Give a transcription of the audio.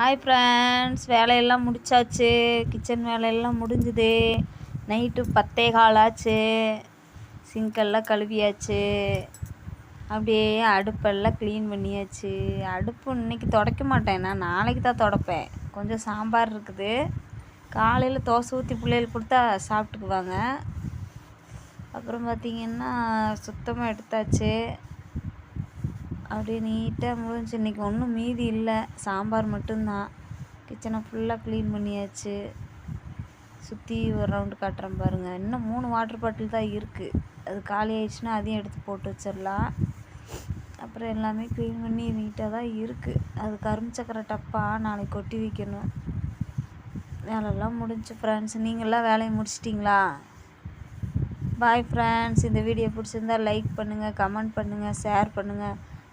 Hi friends வேலையெல்லாம் முடிச்சாச்சு. Kitchen வேலையெல்லாம் முடிஞ்சுது. நைட்டு பத்தே காலாச்சு. சிங்கெல்லாம் கழுவியாச்சு. அப்படியே அடுப்பெல்லாம் க்ளீன் பண்ணியாச்சு. அடுப்பு இன்னைக்கு துடைக்க மாட்டேன். நான் நாளைக்கு தான் துடைப்பேன். கொஞ்சம் சாம்பார் இருக்குது. காலையில் தோசை ஊற்றி பிள்ளைகள் கொடுத்தா சாப்பிட்டுக்குவாங்க. அப்புறம் பார்த்திங்கன்னா சுத்தமாக எடுத்தாச்சு. அப்படியே நீட்டாக முடிஞ்சு இன்றைக்கி ஒன்றும் மீதி இல்லை. சாம்பார் மட்டும்தான். கிச்சனை ஃபுல்லாக க்ளீன் பண்ணியாச்சு. சுற்றி ஒரு ரவுண்டு காட்டுறேன் பாருங்கள் இன்னும் மூணு வாட்டர் பாட்டில் தான் இருக்குது அது காலி ஆயிடுச்சுன்னா அதையும் எடுத்து போட்டு வச்சிடலாம். அப்புறம் எல்லாமே க்ளீன் பண்ணி நீட்டாக தான் இருக்குது அது கரும்பு சக்கரை டப்பா நாளைக்கு கொட்டி வைக்கணும். வேலையெல்லாம் முடிஞ்சு ஃப்ரெண்ட்ஸ் நீங்களாம் வேலையை முடிச்சிட்டிங்களா? பாய் ஃப்ரெண்ட்ஸ் இந்த வீடியோ பிடிச்சிருந்தா லைக் பண்ணுங்கள் கமெண்ட் பண்ணுங்கள் ஷேர் பண்ணுங்கள்